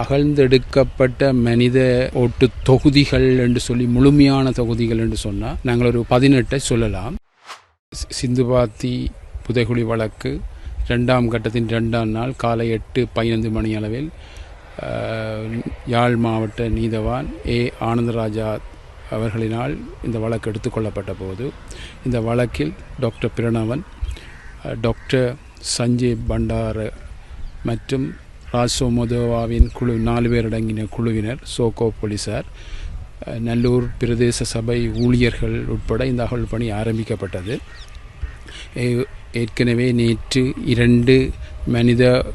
அகழ்ந்தெடுக்கப்பட்ட மனித ஓட்டு தொகுதிகள் என்று சொல்லி முழுமையான தொகுதிகள் என்று சொன்னால் நாங்கள் ஒரு பதினெட்டை சொல்லலாம். சிந்துபாத்தி புதைகுழி வழக்கு ரெண்டாம் கட்டத்தின் ரெண்டாம் நாள் காலை எட்டு பதினைந்து மணி அளவில் யாழ் மாவட்ட நீதவான் ஏ. ஆனந்தராஜா அவர்களினால் இந்த வழக்கு எடுத்துக்கொள்ளப்பட்ட போது இந்த வழக்கில் டாக்டர் பிரணவன் டாக்டர் சஞ்சய் பண்டார மற்றும் ராசோமோதோவாவின் குழு நாலு பேர் அடங்கின குழுவினர் சோகோ போலீசார். நல்லூர் பிரதேச சபை ஊழியர்கள் உட்பட இந்த அகல் பணி ஆரம்பிக்கப்பட்டது. ஏ- ஏற்கனவே நேற்று இரண்டு மனித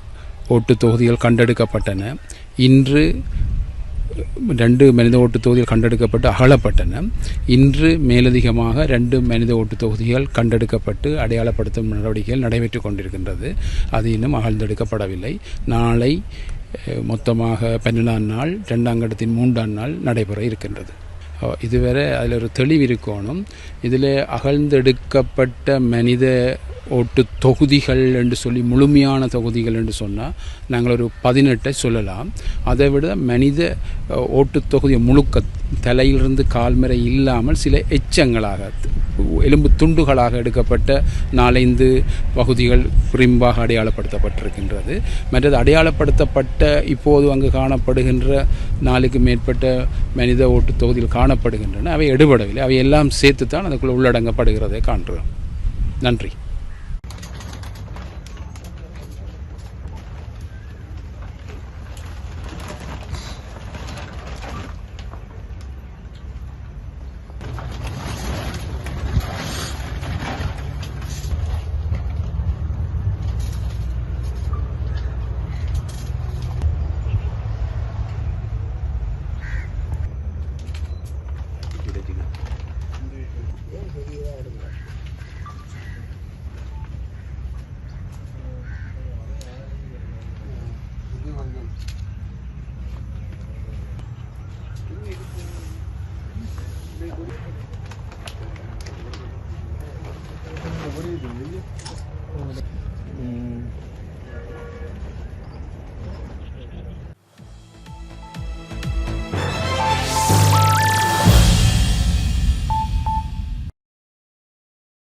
ஓட்டு தொகுதிகள் கண்டெடுக்கப்பட்டன. இன்று ரெண்டு மனித ஓட்டு தொகுதிகள் கண்டெடுக்கப்பட்டு அகலப்பட்டன இன்று மேலதிகமாக ரெண்டு மனித ஓட்டு தொகுதிகள் கண்டெடுக்கப்பட்டு அடையாளப்படுத்தும் நடவடிக்கைகள் நடைபெற்று கொண்டிருக்கின்றது அது இன்னும் அகழ்ந்தெடுக்கப்படவில்லை நாளை மொத்தமாக பன்னெண்டாம் நாள் ரெண்டாம் கட்டத்தின் மூன்றாம் நாள் நடைபெற இருக்கின்றது இதுவரை அதில் ஒரு தெளிவு இருக்கணும் இதில் அகழ்ந்தெடுக்கப்பட்ட மனித ஓட்டு தொகுதிகள் என்று சொல்லி முழுமையான தொகுதிகள் என்று சொன்னால் நாங்கள் ஒரு பதினெட்டை சொல்லலாம். அதை விட மனித ஓட்டு தொகுதி முழுக்க தலையிலிருந்து கால்மறை இல்லாமல் சில எச்சங்களாக எலும்பு துண்டுகளாக எடுக்கப்பட்ட நாலைந்து பகுதிகள் குறிம்பாக அடையாளப்படுத்தப்பட்டிருக்கின்றது. மற்றது அடையாளப்படுத்தப்பட்ட இப்போது அங்கு காணப்படுகின்ற நாளுக்கு மேற்பட்ட மனித ஓட்டு தொகுதியில் காணப்படுகின்றன. அவை எடுபடவில்லை. அவை எல்லாம் சேர்த்து தான் அதுக்குள்ளே உள்ளடங்கப்படுகிறதை காண்கிறோம். நன்றி. Добрый день.